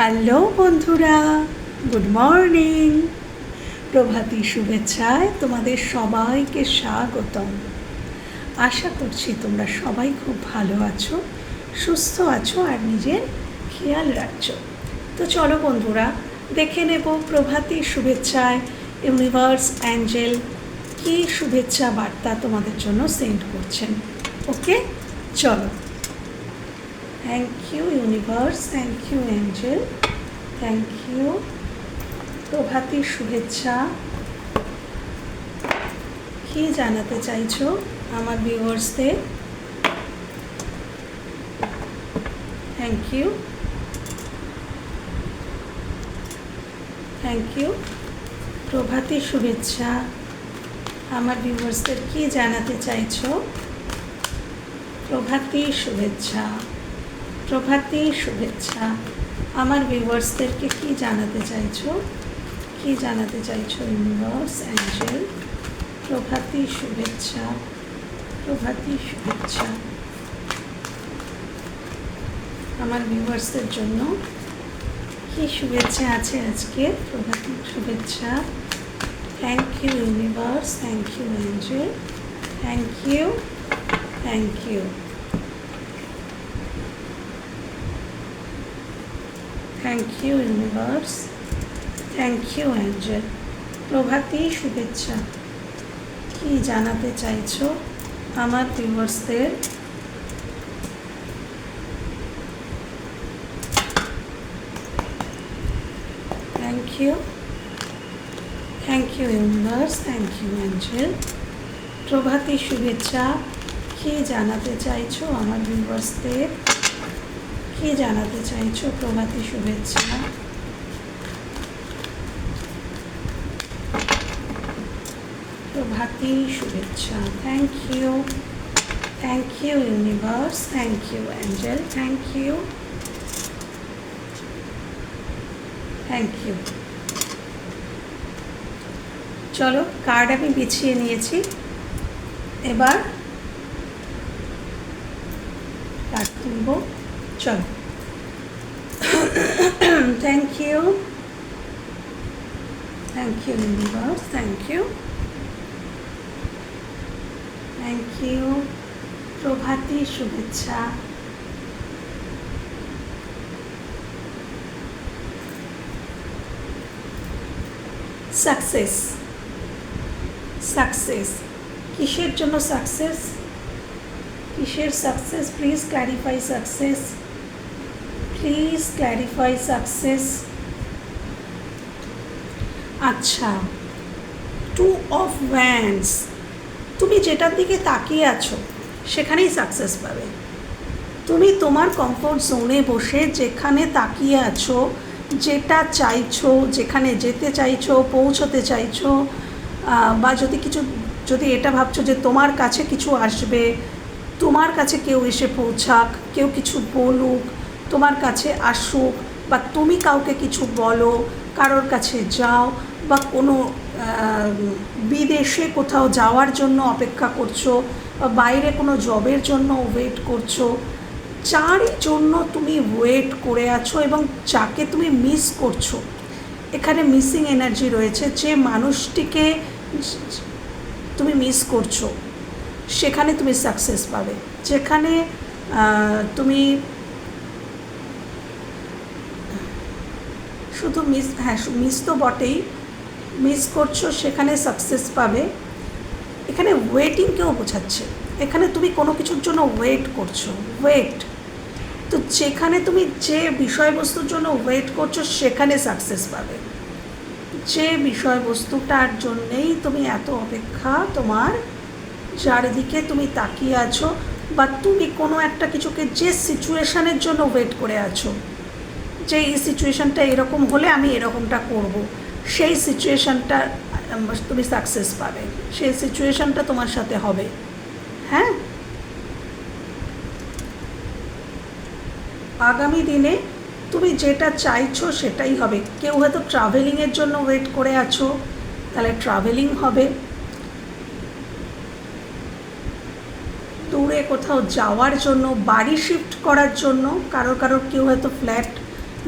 Hello বন্ধুরা, good morning. প্রভাতী শুভেচ্ছায় তোমাদের সবাইকে স্বাগতম। আশা করছি তোমরা সবাই খুব ভালো আছো, সুস্থ আছো আর নিজের খেয়াল রাখছো। তো চলো বন্ধুরা, দেখে নেব প্রভাতী শুভেচ্ছায় ইউনিভার্স অ্যাঞ্জেল কী শুভেচ্ছা বার্তা তোমাদের জন্য সেন্ড করছেন। ওকে চলো। Thank you universe thank you angel thank you প্রভাতী শুভেচ্ছা। কি জানাতে চাইছো আমার ভিউয়ার্সদের থ্যাংক ইউ থ্যাংক ইউ প্রভাতী শুভেচ্ছা। আমার ভিউয়ার্সদের কি জানাতে চাইছো? প্রভাতী শুভেচ্ছা। প্রভাতী শুভেচ্ছা। আমার ভিউয়ার্সদেরকে কি জানাতে চাইছো? কি জানাতে চাইছো ইউনিভার্স অ্যাঞ্জেল প্রভাতী শুভেচ্ছা। প্রভাতী শুভেচ্ছা। আমার ভিউয়ার্সদের জন্য কি শুভেচ্ছা আছে আজকে? প্রভাতী শুভেচ্ছা। Thank you universe thank you angel thank you thank you thank you universe thank you angel প্রভাতী, শুভেচ্ছা। কি জানাতে চাইছো আমার ভিউয়ার্সদের thank you thank you universe thank you angel প্রভাতী, শুভেচ্ছা। কি জানাতে চাইছো আমার ভিউয়ার্সদের কি জানাতে চাইছো? প্রভাতী শুভেচ্ছা। প্রভাতী শুভেচ্ছা। Thank you thank you universe thank you angel thank you thank you চলো কার্ড আমি বিছিয়ে নিয়েছি। এবার কার্ড তুলব চলো thank you thank you universe thank you thank you প্রভাতী শুভেচ্ছা সাকসেস সাকসেস কিসের জন্য সাকসেস কিসের success please clarify success please clarify success আচ্ছা টু অফ ভ্যান্স তুমি যেটার দিকে তাকিয়ে আছো, সেখানেই সাকসেস পাবে। তুমি তোমার কমফোর্ট জোনে বসে যেখানে তাকিয়ে আছো, যেটা চাইছো, যেখানে যেতে চাইছো, পৌঁছতে চাইছো বা যদি কিছু, যদি এটা ভাবছ যে তোমার কাছে কিছু আসবে, তোমার কাছে কেউ এসে পৌঁছাক, কেউ কিছু বলুক তোমার কাছে আসুক বা তুমি কাউকে কিছু বলো, কারোর কাছে যাও বা কোনো বিদেশে কোথাও যাওয়ার জন্য অপেক্ষা করছ বা বাইরে কোনো জবের জন্য ওয়েট করছ যারই জন্য তুমি ওয়েট করে আছো এবং যাকে তুমি মিস করছ। এখানে মিসিং এনার্জি রয়েছে, যে মানুষটিকে তুমি মিস করছ, সেখানে তুমি সাকসেস পাবে। যেখানে তুমি শুধু মিস হ্যাঁ মিস তো বটেই। মিস করছ, সেখানে সাকসেস পাবে। এখানে ওয়েটিংকেও বোঝাচ্ছে? এখানে তুমি কোনো কিছুর জন্য ওয়েট করছ ওয়েট তো যেখানে তুমি যে বিষয়বস্তুর জন্য ওয়েট করছ, সেখানে সাকসেস পাবে। যে বিষয়বস্তুটার জন্যেই তুমি এত অপেক্ষা, তোমার চারিদিকে তুমি তাকিয়ে আছো, বা তুমি কোনো একটা কিছুকে যে সিচুয়েশানের জন্য ওয়েট করে আছো যে এই সিচুয়েশানটা এরকম হলে আমি এরকমটা করব। সেই সিচুয়েশানটা তুমি সাকসেস পাবে। সেই সিচুয়েশানটা তোমার সাথে হবে। হ্যাঁ? আগামী দিনে তুমি যেটা চাইছো সেটাই হবে। কেউ হয়তো ট্রাভেলিংয়ের জন্য ওয়েট করে আছো, তাহলে ট্রাভেলিং হবে। দূরে কোথাও যাওয়ার জন্য, বাড়ি শিফট করার জন্য, কারোর কারোর কেউ হয়তো ফ্ল্যাট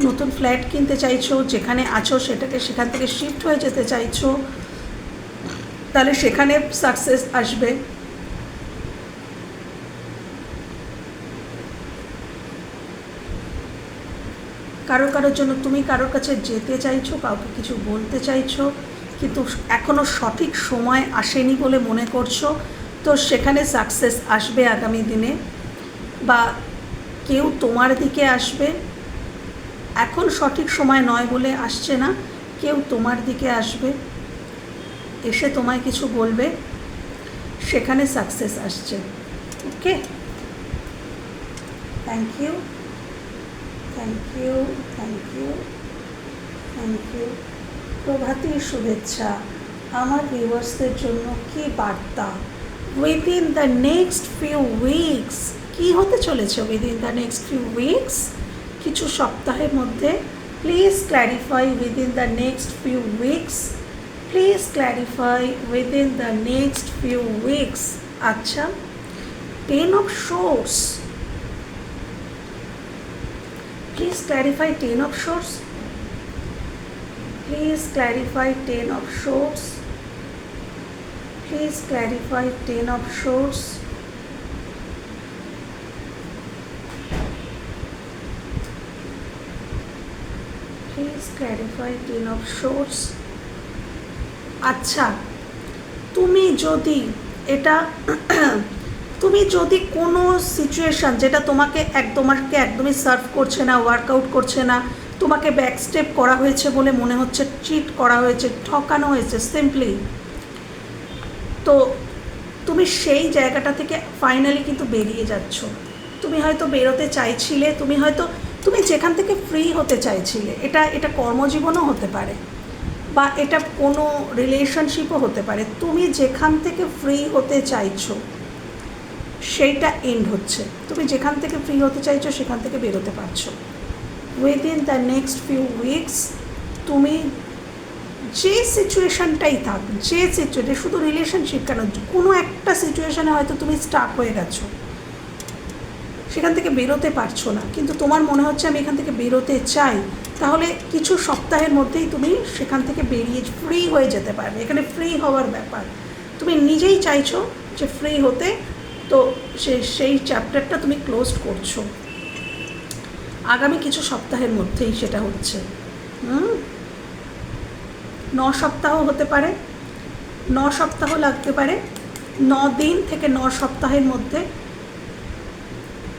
নতুন ফ্ল্যাট কিনতে চাইছো, যেখানে আছো, সেটাকে সেখান থেকে শিফট হয়ে যেতে চাইছো, তাহলে সেখানে সাকসেস আসবে। কারও কারোর জন্য তুমি কারোর কাছে যেতে চাইছো, কাউকে কিছু বলতে চাইছো, কিন্তু এখনও সঠিক সময় আসেনি বলে মনে করছ, তো সেখানে সাকসেস আসবে আগামী দিনে, বা কেউ তোমার দিকে আসবে। এখন সঠিক সময় নয় বলে আসছে না। কেউ তোমার দিকে আসবে, এসে তোমায় কিছু বলবে, সেখানে সাকসেস আসছে। Okay thank you thank you thank you thank you প্রভাতীর শুভেচ্ছা। আমার ভিউয়ার্সদের জন্য কি বার্তা? Within the next few weeks কি হতে চলেছে within the next few weeks কিছু সপ্তাহের মধ্যে please clarify within the next few weeks please clarify within the next few weeks আচ্ছা ten of swords please clarify ten of swords Please clarify 10 of swords. Please clarify 10 of swords. Please clarify 10 of swords. আচ্ছা তুমি যদি এটা, তুমি যদি কোনো situation যেটা তোমাকে এক, তোমাকে একদমই সার্ভ করছে না ওয়ার্কআউট করছে না, তোমাকে ব্যাক স্টেপ করা হয়েছে বলে মনে হচ্ছে চিট করা হয়েছে, ঠকানো হয়েছে সিম্পলি তো তুমি সেই জায়গাটা থেকে ফাইনালি কিন্তু বেরিয়ে যাচ্ছ তুমি হয়তো বেরোতে চাইছিলে, তুমি হয়তো তুমি যেখান থেকে ফ্রি হতে চাইছিলে, এটা এটা কর্মজীবনও হতে পারে বা এটা কোনো রিলেশনশিপও হতে পারে, তুমি যেখান থেকে ফ্রি হতে চাইছো, সেইটা এন্ড হচ্ছে। তুমি যেখান থেকে ফ্রি হতে চাইছো, সেখান থেকে বেরোতে পারছ। Within the next few weeks তুমি যে সিচুয়েশানটাই থাক, যে সিচুয়েশন শুধু রিলেশনশিপ কেন, কোনো একটা সিচুয়েশানে হয়তো তুমি স্টাক হয়ে গেছো। সেখান থেকে বেরোতে পারছ না। কিন্তু তোমার মনে হচ্ছে আমি এখান থেকে বেরোতে চাই। তাহলে কিছু সপ্তাহের মধ্যেই তুমি সেখান থেকে বেরিয়ে ফ্রি হয়ে যেতে পারবে। এখানে ফ্রি হওয়ার ব্যাপার। তুমি নিজেই চাইছো যে ফ্রি হতে। তো সে, সেই চ্যাপ্টারটা তুমি ক্লোজ করছ। আগামী কিছু সপ্তাহের মধ্যেই সেটা হচ্ছে। হুম? ন সপ্তাহ হতে পারে। ন সপ্তাহ লাগতে পারে। ন দিন থেকে ন সপ্তাহের মধ্যে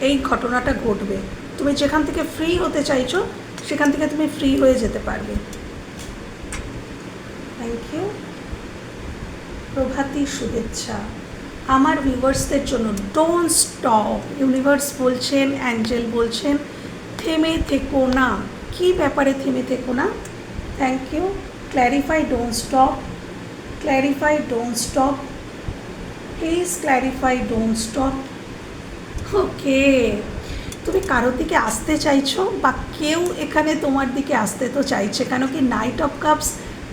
এই ঘটনাটা ঘটবে। তুমি যেখান থেকে ফ্রি হতে চাইছো, সেখান থেকে তুমি ফ্রি হয়ে যেতে পারবে। থ্যাংক ইউ প্রভাতী শুভেচ্ছা। আমার ভিউয়ার্সদের জন্য ডোন্ট স্টপ ইউনিভার্স বলছেন অ্যাঞ্জেল বলছেন, থেমে থেকো না। কি ব্যাপারে থেমে থেকো না? Thank you clarify don't stop clarify don't stop please clarify don't stop okay. তুমি কারোর দিকে আসতে চাইছো বা কেউ এখানে তোমার দিকে আসতে তো চাইছে, কেন কি নাইট অফ কাপস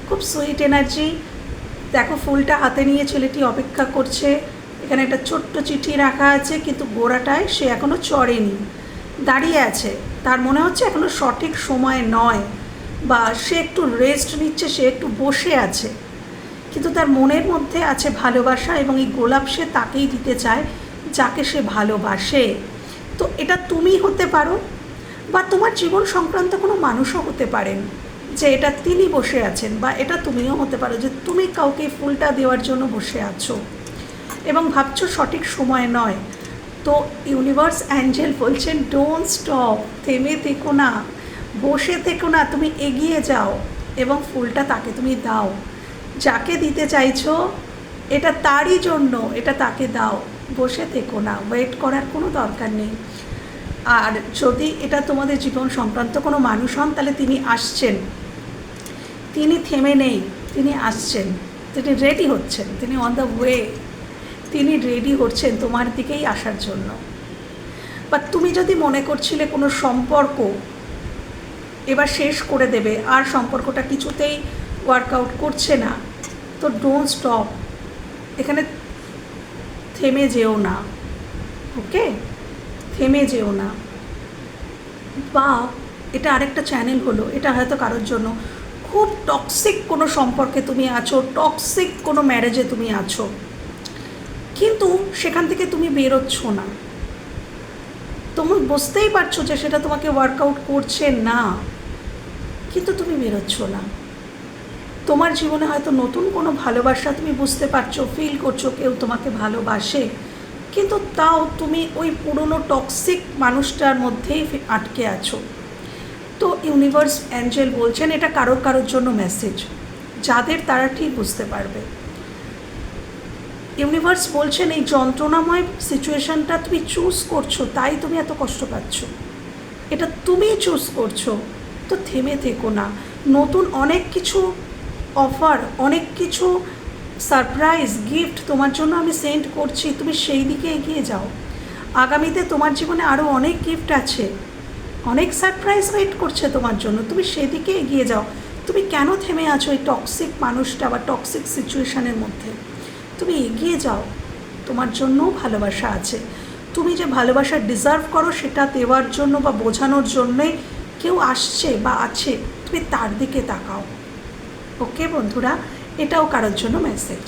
খুব সুইট এনার্জি দেখো, ফুলটা হাতে নিয়ে ছেলেটি অপেক্ষা করছে। এখানে একটা ছোট্ট চিঠি রাখা আছে, কিন্তু গোড়াটায় সে এখনও চড়েনি। দাঁড়িয়ে আছে। তার মনে হচ্ছে এখনও সঠিক সময় নয় বা সে একটু রেস্ট নিচ্ছে, সে একটু বসে আছে। কিন্তু তার মনের মধ্যে আছে ভালোবাসা এবং এই গোলাপ সে তাকেই দিতে চায়। যাকে সে ভালোবাসে, তো এটা তুমি হতে পারো বা তোমার জীবন সংক্রান্ত কোনো মানুষও হতে পারেন যে এটা তিনি বসে আছেন বা এটা তুমিও হতে পারো যে তুমি কাউকে ফুলটা দেওয়ার জন্য বসে আছো। এবং ভাবছ সঠিক সময় নয়। তো ইউনিভার্স অ্যাঞ্জেল বলছেন ডোন্ট স্টপ থেমে থেকো না, বসে থেকো না, তুমি এগিয়ে যাও এবং ফুলটা তাকে তুমি দাও। যাকে দিতে চাইছো, এটা তারই জন্য এটা তাকে দাও। বসে থেকো না ওয়েট করার কোনো দরকার নেই। আর যদি এটা তোমাদের জীবন সংক্রান্ত কোনো মানুষ হন, তাহলে তিনি আসছেন। তিনি থেমে নেই, তিনি আসছেন। তিনি রেডি হচ্ছেন, তিনি অন দ্য ওয়ে তিনি রেডি হচ্ছেন তোমার দিকেই আসার জন্য। বা তুমি যদি মনে করছিলে কোনো সম্পর্ক এবার শেষ করে দেবে, আর সম্পর্কটা কিছুতেই ওয়ার্কআউট করছে না, তো ডোন্ট স্টপ এখানে থেমে যেও না, ওকে? থেমে যেও না। বা এটা আরেকটা চ্যানেল হলো, এটা হয়তো কারোর জন্য। খুব টক্সিক কোনো সম্পর্কে তুমি আছো টক্সিক কোনো ম্যারেজে তুমি আছো। কিন্তু সেখান থেকে তুমি বেরোচ্ছ না। তুমি বুঝতেই পারছ যে সেটা তোমাকে ওয়ার্কআউট করছে না। কিন্তু তুমি বেরোচ্ছ না। তোমার জীবনে হয়তো নতুন কোনো ভালোবাসা তুমি বুঝতে পারছ ফিল করছ, কেউ তোমাকে ভালোবাসে, কিন্তু তাও তুমি ওই পুরনো টক্সিক মানুষটার মধ্যেই আটকে আছো। তো ইউনিভার্স অ্যাঞ্জেল বলছেন, এটা কারোর কারোর জন্য মেসেজ যাদের তারা ঠিক বুঝতে পারবে। ইউনিভার্স বলছেন, এই যন্ত্রণাময় সিচুয়েশনটা তুমি চুজ করছ, তাই তুমি এত কষ্ট পাচ্ছ। এটা তুমি চুজ করছ, তো থেমে থেকো না। নতুন অনেক কিছু অফার অনেক কিছু সারপ্রাইজ গিফট তোমার জন্য আমি সেন্ড করছি, তুমি সেই দিকে এগিয়ে যাও। আগামীতে তোমার জীবনে আরও অনেক গিফট আছে। অনেক সারপ্রাইজ ওয়েট করছে তোমার জন্য, তুমি সেদিকে এগিয়ে যাও। তুমি কেন থেমে আছো এই টক্সিক মানুষটা বা টক্সিক সিচুয়েশানের মধ্যে? তুমি এগিয়ে যাও, তোমার জন্যও ভালোবাসা আছে। তুমি যে ভালোবাসা ডিজার্ভ করো সেটা দেওয়ার জন্য বা বোঝানোর জন্যে কেউ আসছে বা আছে, তুমি তার দিকে তাকাও। ওকে বন্ধুরা, এটাও কারোর জন্য message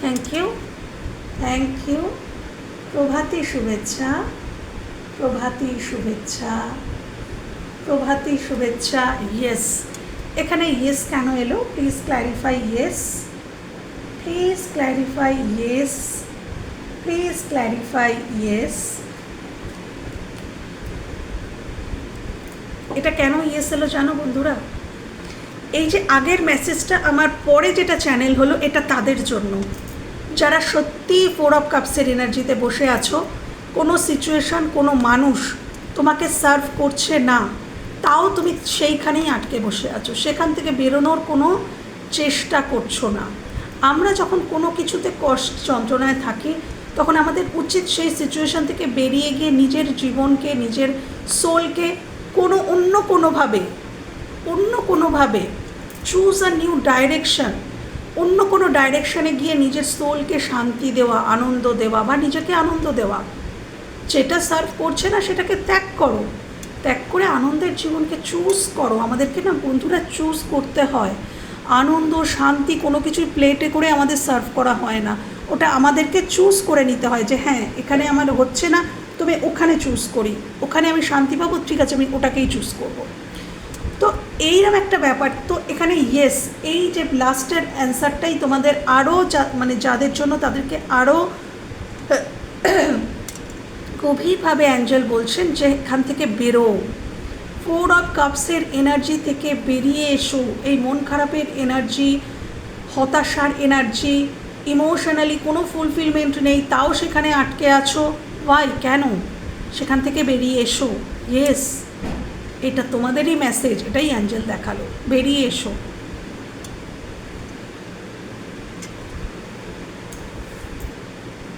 thank you thank you প্রভাতী শুভেচ্ছা প্রভাতী শুভেচ্ছা প্রভাতী শুভেচ্ছা ইয়েস এখানে ইয়েস কেন এলো? Please clarify yes please clarify yes please clarify yes এটা কেন ইয়েস এলো জানো, বন্ধুরা? এই যে আগের মেসেজটা আমার পরে যেটা চ্যানেল হলো, এটা তাদের জন্য। যারা সত্যি ফোর অফ কাপসের এনার্জিতে বসে আছো, কোনো সিচুয়েশন কোনো মানুষ তোমাকে সার্ভ করছে না, তাও তুমি সেইখানেই আটকে বসে আছো। সেখান থেকে বেরোনোর কোনো চেষ্টা করছ না। আমরা যখন কোনো কিছুতে কষ্ট, যন্ত্রণায় থাকি, তখন আমাদের উচিত সেই সিচুয়েশন থেকে বেরিয়ে গিয়ে নিজের জীবনকে, নিজের সোলকে কোনো অন্য কোনোভাবে অন্য কোনোভাবে চুজ আ নিউ ডাইরেকশন। অন্য কোনো ডাইরেকশনে গিয়ে নিজের সোলকে শান্তি দেওয়া, আনন্দ দেওয়া বা নিজেকে আনন্দ দেওয়া। যেটা সার্ভ করছে না সেটাকে ত্যাগ করো। ত্যাগ করে আনন্দের জীবনকে চুজ করো। আমাদেরকে না বন্ধুরা চুজ করতে হয়। আনন্দ, শান্তি কোনো কিছুই প্লেটে করে আমাদের সার্ভ করা হয় না। ওটা আমাদেরকে চুজ করে নিতে হয় যে হ্যাঁ এখানে আমার হচ্ছে না, তবে ওখানে চুজ করি। ওখানে আমি শান্তি পাবো, ঠিক আছে, আমি ওটাকেই চুজ করব। এইরকম একটা ব্যাপার। তো এখানে ইয়েস এই যে লাস্টের অ্যান্সারটাই তোমাদের আরও মানে যাদের জন্য তাদেরকে আরও গভীরভাবে অ্যাঞ্জেল বলছেন যে এখান থেকে বেরো ফোর অফ কাপসের এনার্জি থেকে বেরিয়ে এসো। এই মন খারাপের এনার্জি হতাশার এনার্জি ইমোশনালি কোনো ফুলফিলমেন্ট নেই, তাও সেখানে আটকে আছো। ওয়াই কেন? সেখান থেকে বেরিয়ে এসো। ইয়েস এটা তোমাদেরই মেসেজ এটাই অ্যাঞ্জেল দেখাল। বেরিয়ে এসো।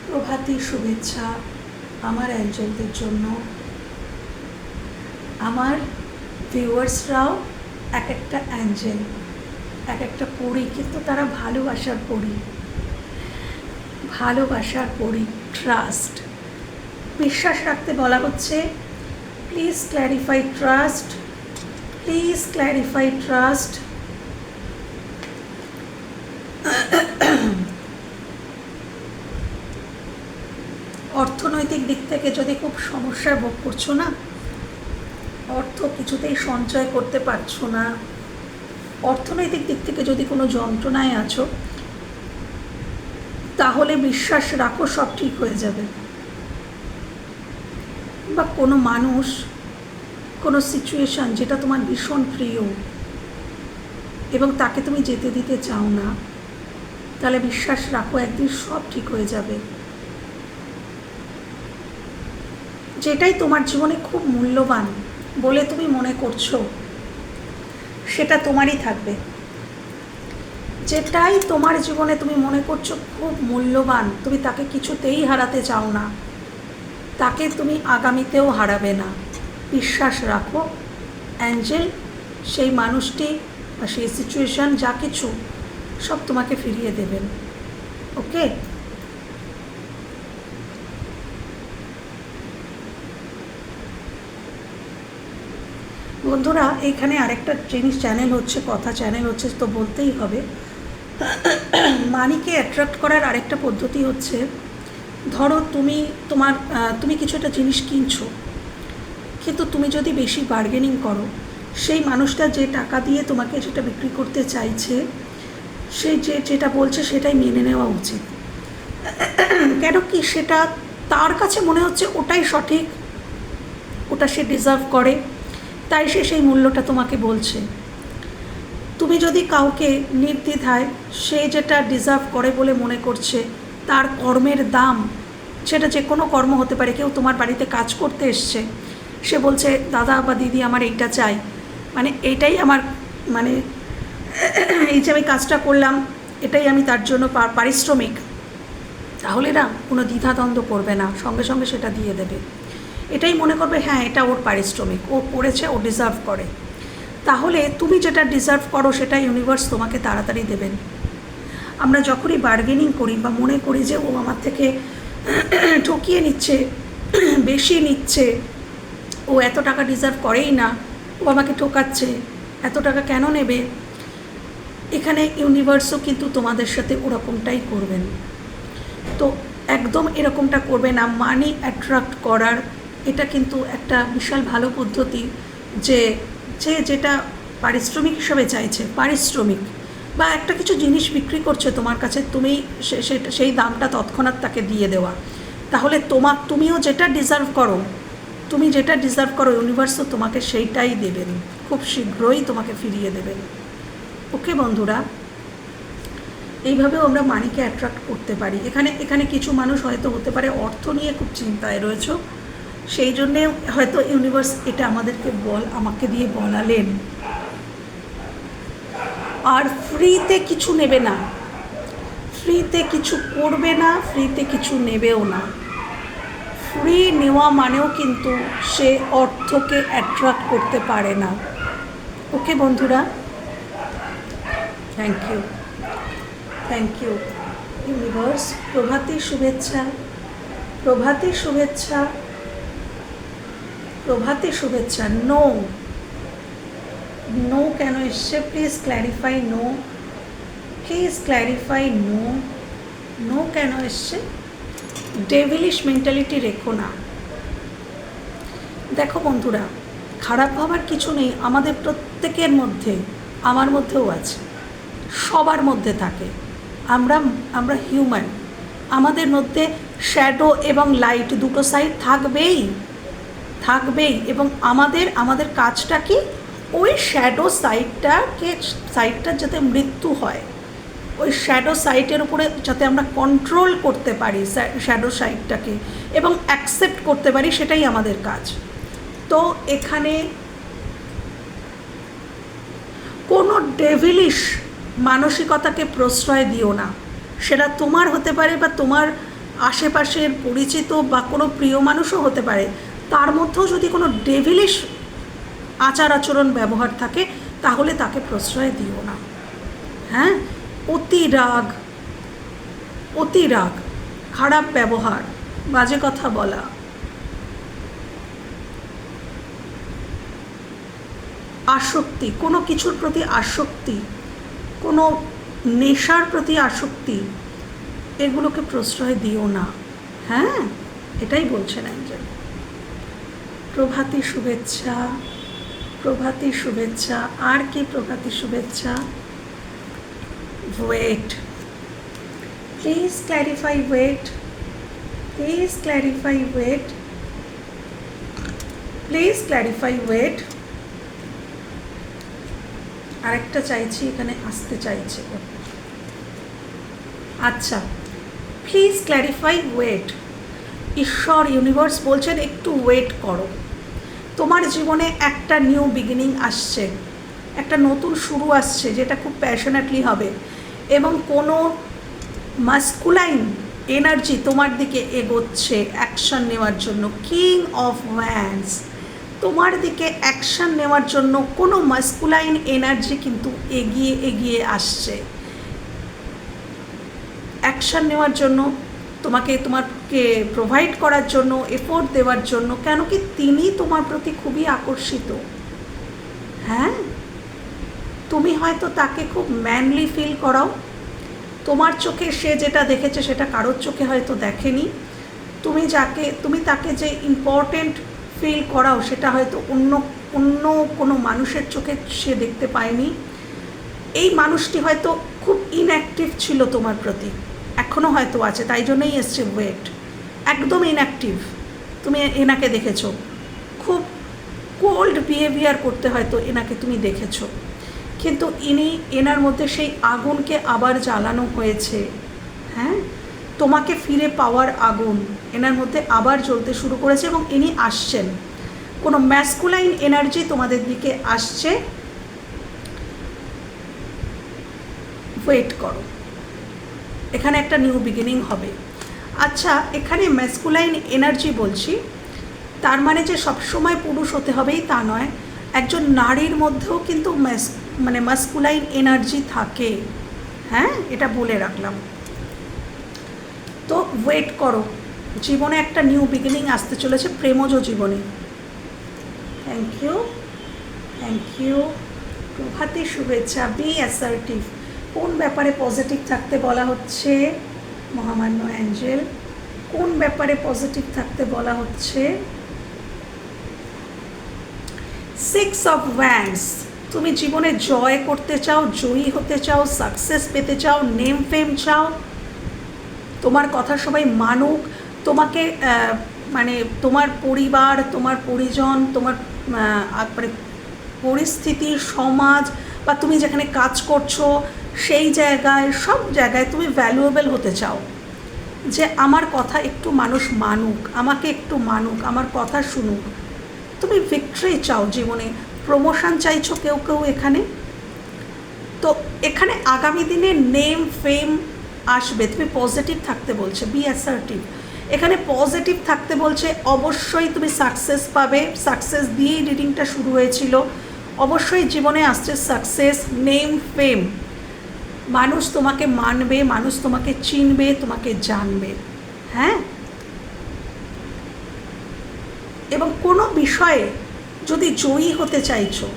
প্রভাতী শুভেচ্ছা আমার অ্যাঞ্জেলদের জন্য। আমার ভিউয়ার্সরাও এক একটা অ্যাঞ্জেল এক একটা পড়ি কিন্তু তারা ভালোবাসার পড়ি ভালোবাসার পড়ি ট্রাস্ট বিশ্বাস রাখতে বলা হচ্ছে please clarify trust please clarify trust অর্থনৈতিক দিক থেকে যদি খুব সমস্যায় ভোগ করছ না, অর্থ কিছুতেই সঞ্চয় করতে পারছ না। অর্থনৈতিক দিক থেকে যদি কোনো যন্ত্রণায় আছো, তাহলে বিশ্বাস রাখো সব ঠিক হয়ে যাবে। বা কোনো মানুষ, কোনো সিচুয়েশান যেটা তোমার ভীষণ প্রিয় এবং তাকে তুমি যেতে দিতে চাও না, তাহলে বিশ্বাস রাখো একদিন সব ঠিক হয়ে যাবে। যেটাই তোমার জীবনে খুব মূল্যবান বলে তুমি মনে করছ, সেটা তোমারই থাকবে। যেটাই তোমার জীবনে তুমি মনে করছ খুব মূল্যবান, তুমি তাকে কিছুতেই হারাতে চাও না। তাকে তুমি আগামীতেও হারাবে না। বিশ্বাস রাখো, অ্যাঞ্জেল, সেই মানুষটি বা সেই সিচুয়েশান যা কিছু, সব তোমাকে ফিরিয়ে দেবেন। ওকে? বন্ধুরা এইখানে আরেকটা জিনিস চ্যানেল হচ্ছে, কথা চ্যানেল হচ্ছে, তো বলতেই হবে। মানিকে অ্যাট্রাক্ট করার আরেকটা পদ্ধতি হচ্ছে ধরো তুমি তোমার তুমি কিছু একটা জিনিস কিনছো, কিন্তু তুমি যদি বেশি বার্গেনিং করো, সেই মানুষটা যে টাকা দিয়ে তোমাকে সেটা বিক্রি করতে চাইছে, সে যে যেটা বলছে সেটাই মেনে নেওয়া উচিত। কেন কি সেটা তার কাছে মনে হচ্ছে ওটাই সঠিক, ওটা সে ডিজার্ভ করে, তাই সে সেই মূল্যটা তোমাকে বলছে। তুমি যদি কাউকে নির্দ্বিধায় সে যেটা ডিজার্ভ করে বলে মনে করছে তার কর্মের দাম, সেটা যে কোনো কর্ম হতে পারে, কেউ তোমার বাড়িতে কাজ করতে এসছে, সে বলছে, দাদা বা দিদি আমার এইটা চাই। মানে এটাই আমার মানে এই যে আমি কাজটা করলাম, এটাই আমি তার জন্য পারিশ্রমিক। তাহলে না, কোনো দ্বিধাদ্বন্দ্ব করবে না, সঙ্গে সঙ্গে সেটা দিয়ে দেবে। এটাই মনে করবে হ্যাঁ এটা ওর পারিশ্রমিক, ও করেছে, ও ডিজার্ভ করে। তাহলে তুমি যেটা ডিজার্ভ করো, সেটা ইউনিভার্স তোমাকে তাড়াতাড়ি দেবেন। আমরা যখনই বার্গেনিং করি বা মনে করি যে ও আমার থেকে ঠকিয়ে নিচ্ছে বেশি নিচ্ছে, ও এত টাকা ডিজার্ভ করেই না, ও আমাকে ঠকাচ্ছে, এত টাকা কেন নেবে? এখানে ইউনিভার্সও কিন্তু তোমাদের সাথে ওরকমটাই করবেন। তো একদম এরকমটা করবে না মানি অ্যাট্রাক্ট করার এটা কিন্তু একটা বিশাল ভালো পদ্ধতি যে যে যেটা পারিশ্রমিক হিসাবে চাইছে, পারিশ্রমিক। বা একটা কিছু জিনিস বিক্রি করছে তোমার কাছে, তুমি সেটা সেই দামটা তৎক্ষণাৎ তাকে দিয়ে দেওয়া। তাহলে তোমার তুমিও যেটা ডিজার্ভ করো, তুমি যেটা ডিজার্ভ করো ইউনিভার্সও তোমাকে সেইটাই দেবেন। খুব শীঘ্রই তোমাকে ফিরিয়ে দেবেন। ওকে বন্ধুরা, এইভাবেও আমরা মানিকে অ্যাট্রাক্ট করতে পারি। এখানে এখানে কিছু মানুষ হয়তো হতে পারে অর্থ নিয়ে খুব চিন্তায় রয়েছে। সেই জন্যে হয়তো ইউনিভার্স এটা আমাদেরকে বল, আমাকে দিয়ে বলালেন। আর ফ্রিতে কিছু নেবে না। ফ্রিতে কিছু করবে না, ফ্রিতে কিছু নেবেও না। ফ্রি নেওয়া মানেও কিন্তু সে অর্থকে অ্যাট্রাক্ট করতে পারে না। ওকে বন্ধুরা thank you thank you universe প্রভাতী শুভেচ্ছা প্রভাতী শুভেচ্ছা প্রভাতী শুভেচ্ছা নো নো কেন এসছে? Please clarify no please clarify no no কেন এসছে? ডেভিলিশ মেন্টালিটি রেখো না। দেখো বন্ধুরা, খারাপ ভাবার কিছু নেই, আমাদের প্রত্যেকের মধ্যে, আমার মধ্যেও আছে। সবার মধ্যে থাকে। আমরা আমরা হিউম্যান আমাদের মধ্যে শ্যাডো এবং লাইট দুটো সাইড থাকবেই। থাকবেই এবং আমাদের আমাদের কাজটা কি? ওই শ্যাডো সাইডটাকে সাইডটার যাতে মৃত্যু হয়, ওই শ্যাডো সাইটের উপরে যাতে আমরা কন্ট্রোল করতে পারি শ্যাডো সাইডটাকে এবং অ্যাকসেপ্ট করতে পারি, সেটাই আমাদের কাজ। তো এখানে কোনো ডেভিলিশ মানসিকতাকে প্রশ্রয় দিও না। সেটা তোমার হতে পারে বা তোমার আশেপাশের পরিচিত বা কোনো প্রিয় মানুষও হতে পারে। তার মধ্যেও যদি কোনো ডেভিলিশ আচার আচরণ ব্যবহার থাকে, তাহলে তাকে প্রশ্রয় দিও না। হ্যাঁ? অতি রাগ অতি রাগ, খারাপ ব্যবহার, বাজে কথা বলা। আসক্তি, কোনো কিছুর প্রতি আসক্তি, কোনো নেশার প্রতি আসক্তি, এগুলোকে প্রশ্রয় দিও না। হ্যাঁ? এটাই বলছেন একজন প্রভাতী শুভেচ্ছা। প্রভাতী শুভেচ্ছা, আর কি প্রভাতী শুভেচ্ছা? Wait please clarify wait please clarify wait please clarify wait আরেকটা চাইছি, এখানে আসতে চাইছে। আচ্ছা। প্লিজ ক্ল্যারিফাই ওয়েট ঈশ্বর ইউনিভার্স বলছেন, একটু ওয়েট করো। তোমার জীবনে একটা নিউ বিগিনিং আসছে। একটা নতুন শুরু আসছে, যেটা খুব প্যাশনেটলি হবে। এবং কোনো মাস্কুলাইন এনার্জি তোমার দিকে এগোচ্ছে অ্যাকশন নেওয়ার জন্য। কিং অফ ওয়ান্স তোমার দিকে অ্যাকশন নেওয়ার জন্য কোনো মাস্কুলাইন এনার্জি কিন্তু এগিয়ে এগিয়ে আসছে। অ্যাকশন নেওয়ার জন্য তোমাকে তোমাকে প্রোভাইড করার জন্য এফোর্ট দেওয়ার জন্য, কেন কি তিনি তোমার প্রতি খুবই আকর্ষিত? হ্যাঁ? তুমি হয়তো তাকে খুব ম্যানলি ফিল করাও। তোমার চোখে সে যেটা দেখেছে সেটা কারোর চোখে হয়তো দেখেনি। তুমি যাকে, তুমি তাকে যে ইম্পর্টেন্ট ফিল করাও সেটা হয়তো অন্য অন্য কোনো মানুষের চোখে সে দেখতে পায়নি। এই মানুষটি হয়তো খুব ইনঅ্যাক্টিভ ছিল তোমার প্রতি। এখনও হয়তো আছে, তাই জন্যই এসছে ওয়েট একদম ইনঅ্যাক্টিভ তুমি এনাকে দেখেছ। খুব কোল্ড বিহেভিয়ার করতে হয়তো এনাকে তুমি দেখেছ। কিন্তু ইনি, এনার মধ্যে সেই আগুনকে আবার জ্বালানো হয়েছে। হ্যাঁ? তোমাকে ফিরে পাওয়ার আগুন এনার মধ্যে আবার জ্বলতে শুরু করেছে এবং ইনি আসছেন। কোনো ম্যাসকুলাইন এনার্জি তোমাদের দিকে আসছে? ওয়েট করো। এখানে একটা নিউ বিগিনিং হবে। আচ্ছা এখানে ম্যাসকুলাইন এনার্জি বলছি। তার মানে যে সবসময় পুরুষ হতে হবেই তা নয়, একজন নারীর মধ্যেও কিন্তু ম্যাস মানে মাস্কুলাইন এনার্জি থাকে। হ্যাঁ? এটা বলে রাখলাম। তো ওয়েট করো, জীবনে একটা নিউ বিগিনিং আসতে চলেছে, প্রেমজ জীবনে। থ্যাংক ইউ থ্যাংক ইউ প্রভাতী শুভেচ্ছা বি অ্যাসার্টিভ কোন ব্যাপারে পজিটিভ থাকতে বলা হচ্ছে? মহামান্য অ্যাঞ্জেল, কোন ব্যাপারে পজিটিভ থাকতে বলা হচ্ছে? সিক্স অফ ভ্যান্স তুমি জীবনে জয় করতে চাও, জয়ী হতে চাও সাকসেস পেতে চাও নেম ফেম চাও। তোমার কথা সবাই মানুক, তোমাকে মানে তোমার পরিবার, তোমার পরিজন, তোমার মানে পরিস্থিতি, সমাজ, বা তুমি যেখানে কাজ করছ সেই জায়গায়, সব জায়গায় তুমি ভ্যালুয়েবল হতে চাও। যে আমার কথা একটু মানুষ মানুক, আমাকে একটু মানুক, আমার কথা শুনুক। তুমি ভিক্টরি চাও জীবনে। প্রমোশন চাইছো কেউ কেউ এখানে? তো এখানে আগামী দিনে নেম ফেম আসবে। তুমি পজিটিভ থাকতে বলছে বি অ্যাসার্টিভ এখানে পজিটিভ থাকতে বলছে, অবশ্যই তুমি সাকসেস পাবে। সাকসেস দিয়েই রিডিংটা শুরু হয়েছিল। অবশ্যই জীবনে আসছে সাকসেস নেম ফেম মানুষ তোমাকে মানবে, মানুষ তোমাকে চিনবে, তোমাকে জানবে। হ্যাঁ? এবং কোনো বিষয়ে যদি জয়ী হতে চাইছো,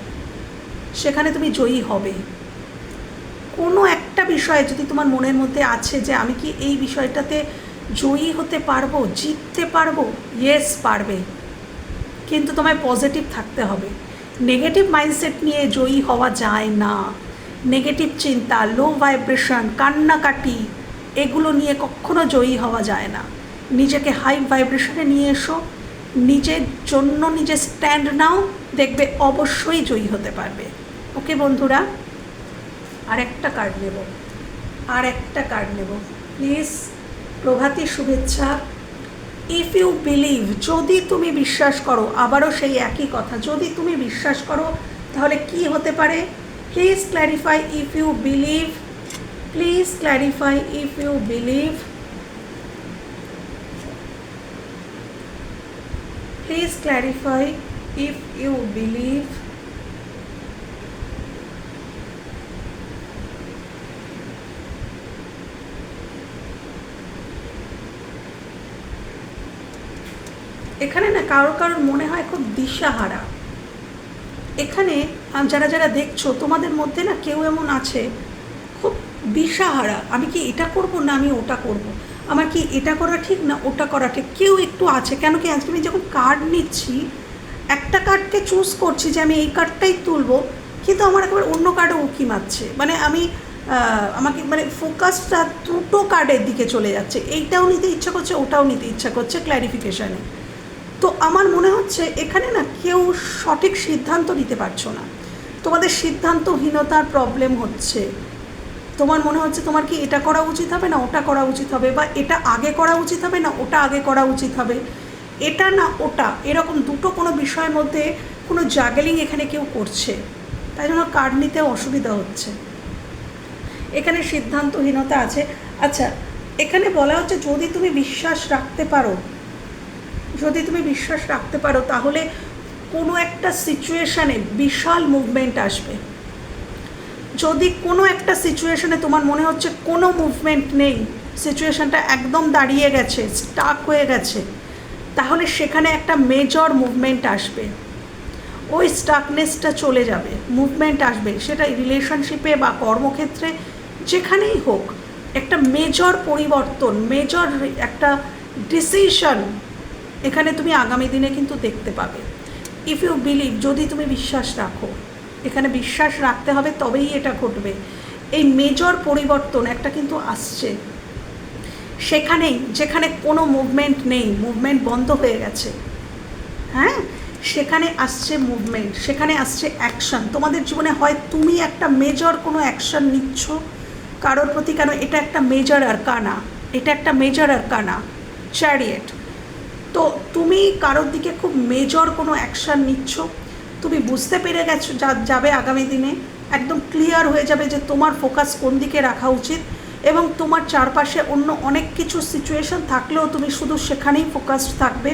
সেখানে তুমি জয়ী হবে। কোনো একটা বিষয়ে যদি তোমার মনের মধ্যে আছে যে আমি কি এই বিষয়টাতে জয়ী হতে পারব, জিততে পারব? ইয়েস পারবে। কিন্তু তোমায় পজিটিভ থাকতে হবে। নেগেটিভ মাইন্ডসেট নিয়ে জয়ী হওয়া যায় না। নেগেটিভ চিন্তা লো ভাইব্রেশন কান্নাকাটি, এগুলো নিয়ে কখনো জয়ী হওয়া যায় না। নিজেকে হাই ভাইব্রেশনে নিয়ে এসো, নিজের জন্য নিজে স্ট্যান্ড নাও, দেখবে অবশ্যই জয়ী হতে পারবে। ওকে বন্ধুরা আর একটা কার্ড নেব আর একটা কার্ড নেব। প্লিজ প্রভাতী শুভেচ্ছা। ইফ ইউ বিলিভ যদি তুমি বিশ্বাস করো, আবারও সেই একই কথা, যদি তুমি বিশ্বাস করো, তাহলে কি হতে পারে? Please clarify if you believe please clarify if you believe Please clarify if you believe. এখানে না কারও কারোর মনে হয় খুব দিশাহারা। এখানে যারা যারা দেখছ, তোমাদের মধ্যে না কেউ এমন আছে? খুব দিশাহারা আমি কি এটা করব না আমি ওটা করব। আমার কি এটা করা ঠিক না ওটা করা ঠিক? কেউ একটু আছে। কেন কি আজকে আমি যখন কার্ড নিচ্ছি, একটা কার্ডকে চুজ করছি যে আমি এই কার্ডটাই তুলবো, কিন্তু আমার একবার অন্য কার্ডে উকি মারছে। মানে আমি আমাকে মানে ফোকাসটা দুটো কার্ডের দিকে চলে যাচ্ছে। এইটাও নিতে ইচ্ছা করছে, ওটাও নিতে ইচ্ছা করছে ক্ল্যারিফিকেশানে তো আমার মনে হচ্ছে এখানে না কেউ সঠিক সিদ্ধান্ত নিতে পারছ না। তোমাদের সিদ্ধান্তহীনতার প্রবলেম হচ্ছে। তোমার মনে হচ্ছে তোমার কি এটা করা উচিত হবে না ওটা করা উচিত হবে বা এটা আগে করা উচিত হবে না ওটা আগে করা উচিত হবে? এটা না ওটা, এরকম দুটো কোনো বিষয়ের মধ্যে কোনো জাগেলিং এখানে কেউ করছে। তাই জন্য কার্ড নিতে অসুবিধা হচ্ছে? এখানে সিদ্ধান্তহীনতা আছে। আচ্ছা এখানে বলা হচ্ছে যদি তুমি বিশ্বাস রাখতে পারো যদি তুমি বিশ্বাস রাখতে পারো, তাহলে কোনো একটা সিচুয়েশানে বিশাল মুভমেন্ট আসবে। যদি কোনো একটা সিচুয়েশানে তোমার মনে হচ্ছে কোনো মুভমেন্ট নেই সিচুয়েশানটা একদম দাঁড়িয়ে গেছে স্টাক হয়ে গেছে, তাহলে সেখানে একটা মেজর মুভমেন্ট আসবে। ওই স্টাকনেসটা চলে যাবে মুভমেন্ট আসবে, সেটা রিলেশনশিপে বা কর্মক্ষেত্রে যেখানেই হোক, একটা মেজর পরিবর্তন মেজর একটা ডিসিশন এখানে তুমি আগামী দিনে কিন্তু দেখতে পাবে। ইফ ইউ বিলিভ যদি তুমি বিশ্বাস রাখো, এখানে বিশ্বাস রাখতে হবে, তবেই এটা ঘটবে। এই মেজর পরিবর্তন একটা কিন্তু আসছে। সেখানেই, যেখানে কোনো মুভমেন্ট নেই মুভমেন্ট বন্ধ হয়ে গেছে। হ্যাঁ? সেখানে আসছে মুভমেন্ট সেখানে আসছে অ্যাকশন তোমাদের জীবনে হয় তুমি একটা মেজর কোনো অ্যাকশন নিচ্ছ, কারোর প্রতি কেন এটা একটা মেজর আর কানা, এটা একটা মেজর আর কানা চ্যারিয়েট তো তুমি কারোর দিকে খুব মেজর কোনো অ্যাকশান নিচ্ছ? তুমি বুঝতে পেরে গেছো যা, যাবে আগামী দিনে? একদম ক্লিয়ার হয়ে যাবে যে তোমার ফোকাস কোন দিকে রাখা উচিত এবং তোমার চারপাশে অন্য অনেক কিছু সিচুয়েশন থাকলেও তুমি শুধু সেখানেই ফোকাসড থাকবে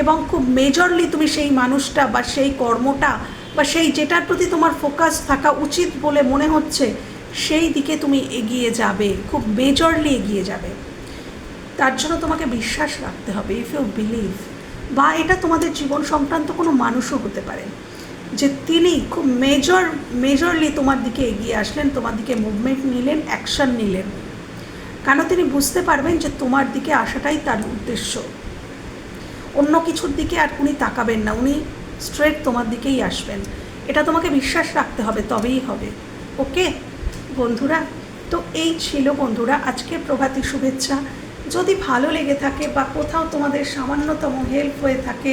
এবং খুব মেজরলি তুমি সেই মানুষটা বা সেই কর্মটা বা সেই যেটার প্রতি তোমার ফোকাস থাকা উচিত বলে মনে হচ্ছে, সেই দিকে তুমি এগিয়ে যাবে, খুব মেজরলি এগিয়ে যাবে। তার জন্য তোমাকে বিশ্বাস রাখতে হবে ইফ ইউ বিলিভ বা এটা তোমাদের জীবন সংক্রান্ত কোনো মানুষও হতে পারে, যে তিনি খুব মেজর মেজরলি তোমার দিকে এগিয়ে আসলেন, তোমার দিকে মুভমেন্ট নিলেন অ্যাকশন নিলেন। কেন তিনি বুঝতে পারবেন যে তোমার দিকে আসাটাই তার উদ্দেশ্য? অন্য কিছুর দিকে আর উনি তাকাবেন না, উনি স্ট্রেট তোমার দিকেই আসবেন। এটা তোমাকে বিশ্বাস রাখতে হবে, তবেই হবে। ওকে বন্ধুরা, তো এই ছিল বন্ধুরা আজকের প্রভাতী শুভেচ্ছা। যদি ভালো লেগে থাকে বা কোথাও তোমাদের সামান্যতম হেল্প হয়ে থাকে,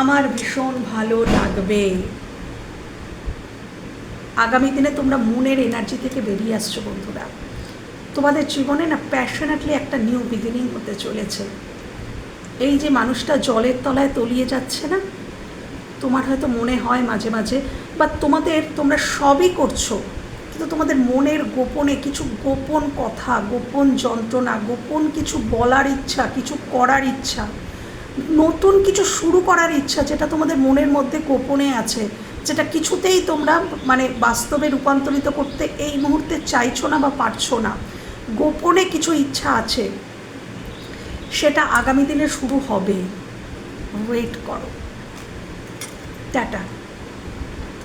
আমার ভীষণ ভালো লাগবে। আগামী দিনে তোমরা মনের এনার্জি থেকে বেরিয়ে আসছো বন্ধুরা। তোমাদের জীবনে না প্যাশনেটলি একটা নিউ বিগিনিং হতে চলেছে। এই যে মানুষটা জলের তলায় তলিয়ে যাচ্ছে না, তোমার হয়তো মনে হয় মাঝে মাঝে বা তোমাদের, তোমরা সবই করছ। কিন্তু তোমাদের মনের গোপনে কিছু গোপন কথা, গোপন যন্ত্রণা, গোপন কিছু বলার ইচ্ছা, কিছু করার ইচ্ছা, নতুন কিছু শুরু করার ইচ্ছা যেটা তোমাদের মনের মধ্যে গোপনে আছে, যেটা কিছুতেই তোমরা মানে বাস্তবে রূপান্তরিত করতে এই মুহূর্তে চাইছো না বা পারছ না, গোপনে কিছু ইচ্ছা আছে, সেটা আগামী দিনে শুরু হবে। ওয়েট করো। টাটা।